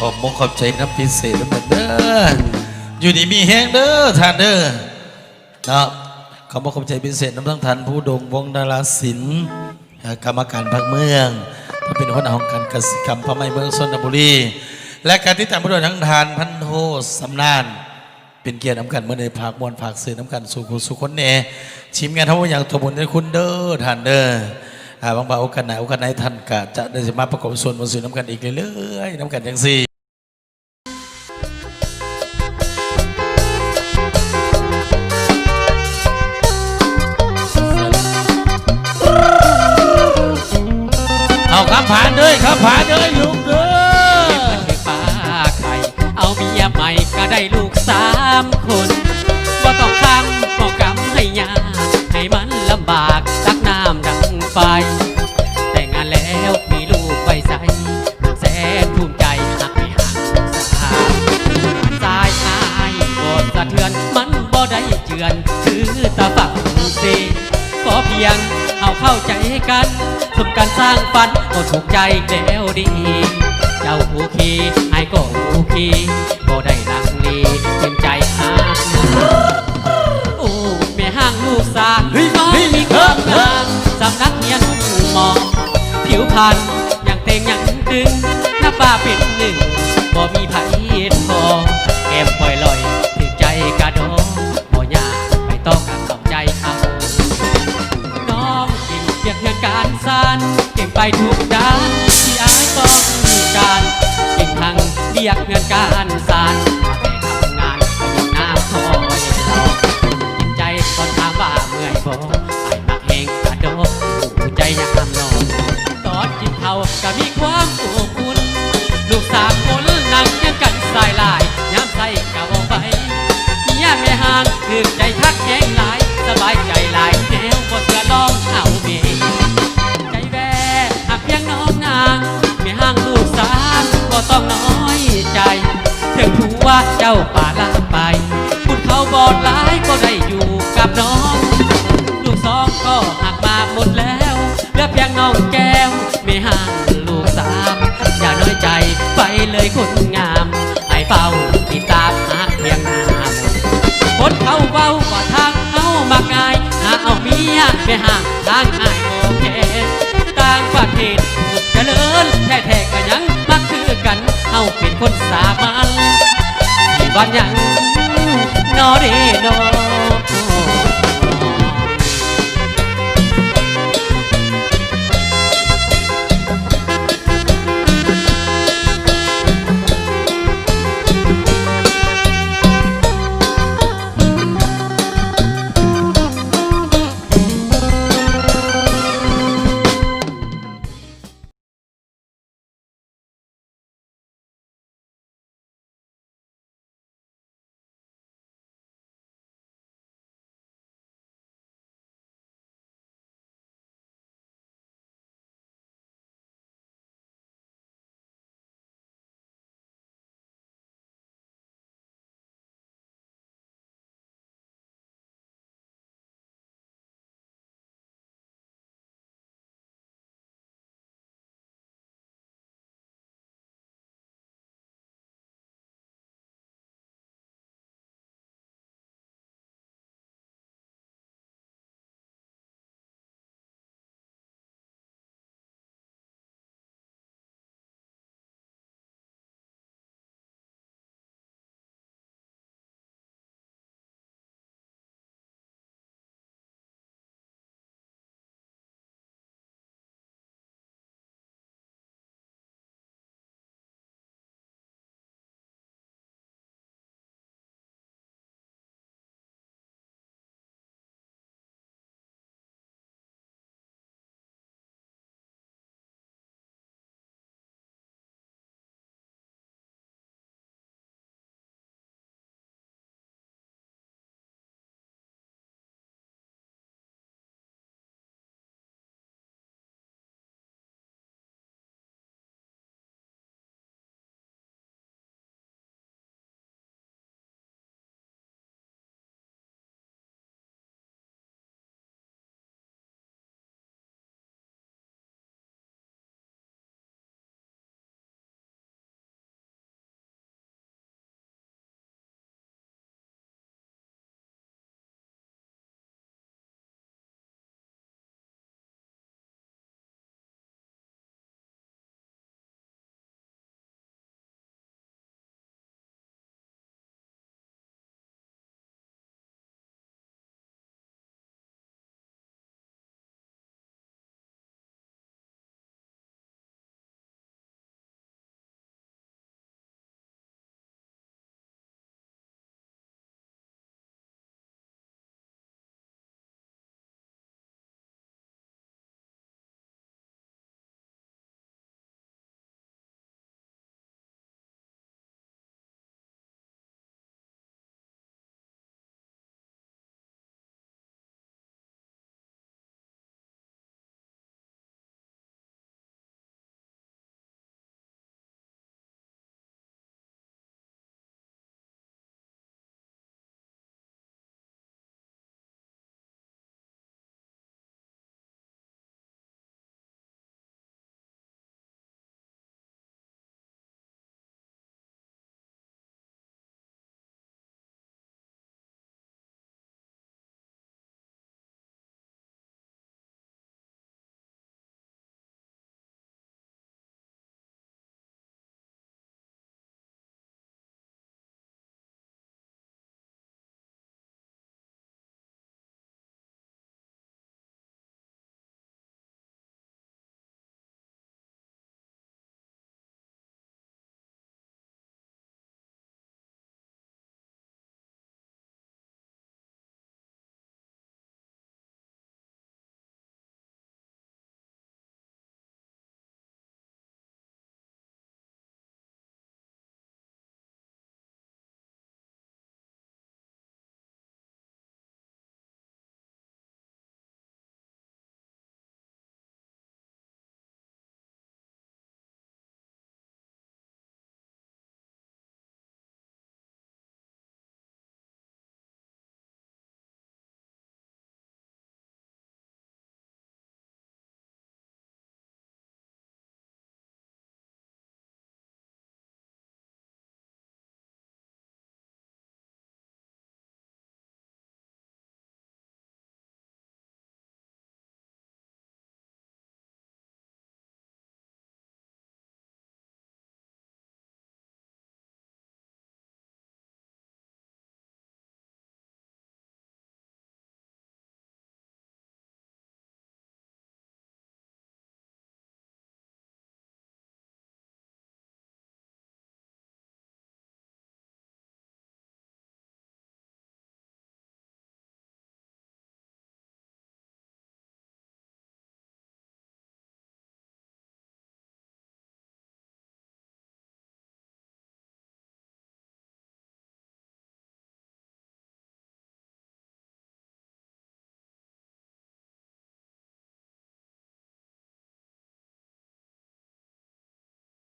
ขอบมกขอบใจน้ำพิเศษน้ำเด้ออยู่ดีมีแห้งเด้อท่านเด้อนะขอบมกขอบใจพิเศษน้ำทั้งท่านผู้ดงวงดาราศิลป์กรรมการพักเมืองถ้าเป็นหัวหน้าของการกสิกรรมพระไม่เมืองชนบุรี และการที่ตามผู้ดยทั้งทานพันโทสำนาน เป็นเกียรติน้ำกันเมื่อในภาคมวลภาคสื่อน้ำกันสู่ผู้สุคนเนชิมงานทั้งหมดอย่างตัวบุญในคุณเด้อท่านเด้อบางบาโอกาสไหนโอกาสไหนท่านก็จะได้มาประกอบส่วนบนสื่อน้ำกันอีกเรื่อยๆน้ำกันอย่างสี่ ผ่านเลยครับผ่านเลยลูกเด้อคือป้าไข่เอาเมียใหม่ก็ได้ลูกสามคนว่าต้องคำก็กำให้ยากให้มันลำบากตักน้ำดังไฟ แต่งงานแล้วมีลูกไปใส่แสนภูมิใจหักไม่ห่างสาสายอายบดสะเทือนมันบ่ได้เจือน คือตาฝังเซขอเพียงเอาเข้าใจกัน สมการสร้างฝันก็ถูกใจแล้วดี เจ้าผู้ขี่ไอ้ก็ผู้ขี่ก็ได้ลังลีเต็มใจหาโอ้แม่ห้างลูกสาวน้องมีความงามสำนักเนียนหมอง ผิวพรรณ ไปทุกด้านที่อายต้องการเก่งทางเรียกเงินการสาน ก็หักมาหมดแล้วเหลือเพียงน้องแก้ว ไม่ห่างลูกสาม อย่าน้อยใจไปเลยคนงามให้เฝ้าติดตามหาเพียงหน้ามคนเขาเว้าว่าทางเอามากง่ายหาเอาเมียไปห่างทางง่ายโอเคต่างประเทศสุดเจริญแท้ๆก็ยังมาคือกันเอาเป็นคนสามัญที่บ้านยังนอเด